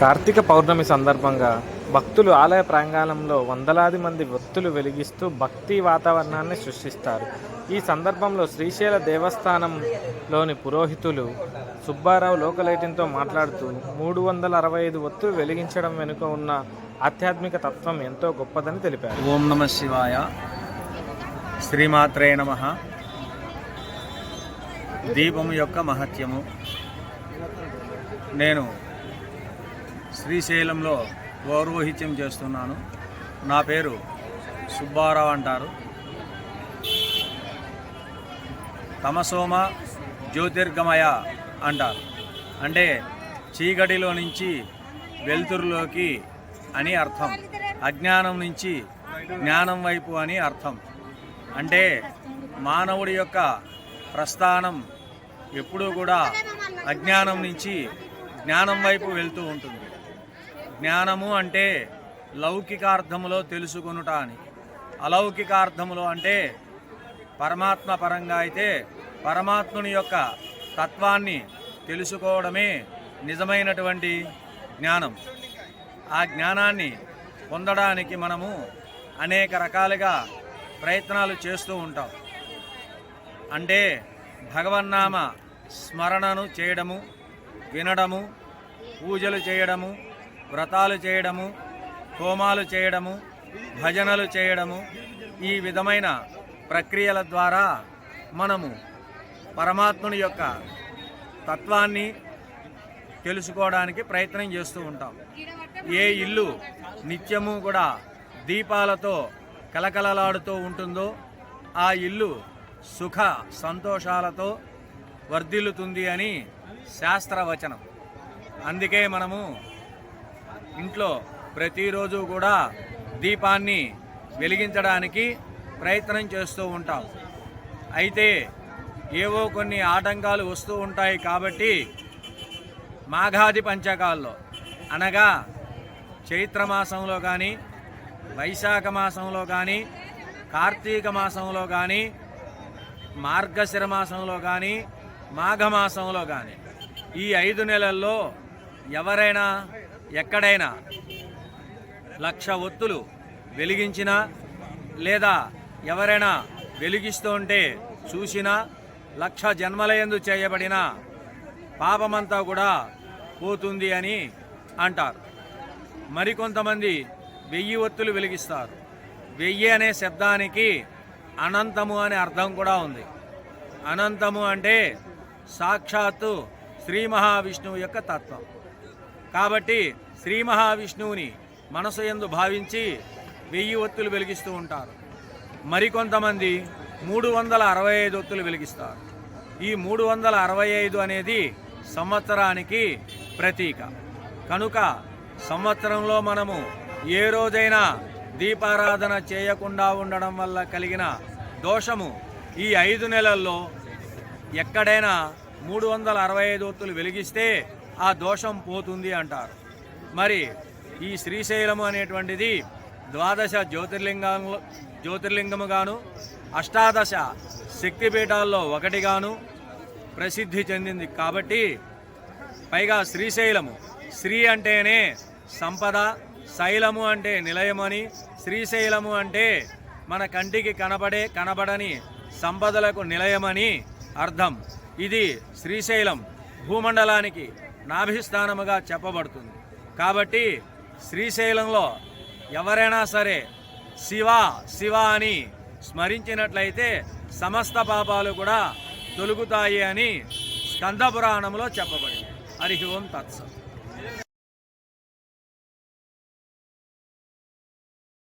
కార్తీక పౌర్ణమి సందర్భంగా భక్తులు ఆలయ ప్రాంగణంలో వందలాది మంది ఒత్తులు వెలిగిస్తూ భక్తి వాతావరణాన్ని సృష్టిస్తారు. ఈ సందర్భంలో శ్రీశైల దేవస్థానంలోని పురోహితులు సుబ్బారావు లోకలైటింతో మాట్లాడుతూ మూడు వందల అరవై ఐదు ఒత్తులు వెలిగించడం వెనుక ఉన్న ఆధ్యాత్మిక తత్వం ఎంతో గొప్పదని తెలిపారు. ఓం నమ శివాయ. శ్రీమాత్రే నమ. దీపము యొక్క మహత్యము. నేను శ్రీశైలంలో పౌరోహిత్యం చేస్తున్నాను. నా పేరు సుబ్బారావు అంటారు. తమసోమ జ్యోతిర్గమయ అంటారు. అంటే చీకటిలో నుంచి వెలుతురులోకి అని అర్థం. అజ్ఞానం నుంచి జ్ఞానం వైపు అని అర్థం. అంటే మానవుడి యొక్క ప్రస్థానం ఎప్పుడూ కూడా అజ్ఞానం నుంచి జ్ఞానం వైపు వెళ్తూ ఉంటుంది. జ్ఞానము అంటే లౌకికార్థములో తెలుసుకొనుట అని. అలౌకికార్థములో అంటే పరమాత్మ పరంగా అయితే పరమాత్ముని యొక్క తత్వాన్ని తెలుసుకోవడమే నిజమైనటువంటి జ్ఞానం. ఆ జ్ఞానాన్ని పొందడానికి మనము అనేక రకాలుగా ప్రయత్నాలు చేస్తూ ఉంటాం. అంటే భగవన్నామ స్మరణను చేయడము వినడము పూజలు చేయడము వ్రతాలు చేయడము హోమాలు చేయడము భజనలు చేయడము ఈ విధమైన ప్రక్రియల ద్వారా మనము పరమాత్ముని యొక్క తత్వాన్ని తెలుసుకోవడానికి ప్రయత్నం చేస్తూ ఉంటాం. ఏ ఇల్లు నిత్యము కూడా దీపాలతో కలకలలాడుతూ ఉంటుందో ఆ ఇల్లు సుఖ సంతోషాలతో వర్ధిల్లుతుంది అని శాస్త్రవచనం. అందుకే మనము ఇంట్లో ప్రతిరోజు కూడా దీపాన్ని వెలిగించడానికి ప్రయత్నం చేస్తూ ఉంటాం. అయితే ఏవో కొన్ని ఆటంకాలు వస్తూ ఉంటాయి కాబట్టి మాఘాది పంచకాల్లో అనగా చైత్ర మాసంలో కానీ వైశాఖ మాసంలో కానీ కార్తీక మాసంలో కానీ మార్గశిర మాసంలో కానీ మాఘమాసంలో కానీ ఈ ఐదు నెలల్లో ఎవరైనా ఎక్కడైనా లక్ష ఒత్తులు వెలిగించినా లేదా ఎవరైనా వెలిగిస్తూ ఉంటే చూసినా లక్ష జన్మలయందు చేయబడిన పాపమంతా కూడా పోతుంది అని అంటారు. మరికొంతమంది వెయ్యి ఒత్తులు వెలిగిస్తారు. వెయ్యి అనే శబ్దానికి అనంతము అనే అర్థం కూడా ఉంది. అనంతము అంటే సాక్షాత్తు శ్రీ మహావిష్ణువు యొక్క తత్వం. కాబట్టి శ్రీ మహావిష్ణువుని మనసు ఎందు భావించి వెయ్యి ఒత్తులు వెలిగిస్తూ ఉంటారు. మరికొంతమంది మూడు వందల అరవై ఐదు ఒత్తులు వెలిగిస్తారు. ఈ మూడు వందల అరవై ఐదు అనేది సంవత్సరానికి ప్రతీక. కనుక సంవత్సరంలో మనము ఏ రోజైనా దీపారాధన చేయకుండా ఉండడం వల్ల కలిగిన దోషము ఈ ఐదు నెలల్లో ఎక్కడైనా మూడు వందల అరవై ఐదు ఒత్తులు వెలిగిస్తే ఆ దోషం పోతుంది అంటారు. మరి ఈ శ్రీశైలము అనేటువంటిది ద్వాదశ జ్యోతిర్లింగంలో జ్యోతిర్లింగముగాను అష్టాదశ శక్తిపీఠాల్లో ఒకటిగాను ప్రసిద్ధి చెందింది. కాబట్టి పైగా శ్రీశైలము శ్రీ అంటేనే సంపద శైలము అంటే నిలయమని శ్రీశైలము అంటే మన కంటికి కనబడే కనబడని సంపదలకు నిలయమని అర్థం. ఇది శ్రీశైలం భూమండలానికి నాభిస్థానముగా చెప్పబడుతుంది. కాబట్టి శ్రీశైలంలో ఎవరైనా సరే శివ శివ అని స్మరించినట్లయితే సమస్త పాపాలు కూడా తొలుగుతాయి అని స్కంద పురాణంలో చెప్పబడింది. హరి ఓం తత్సం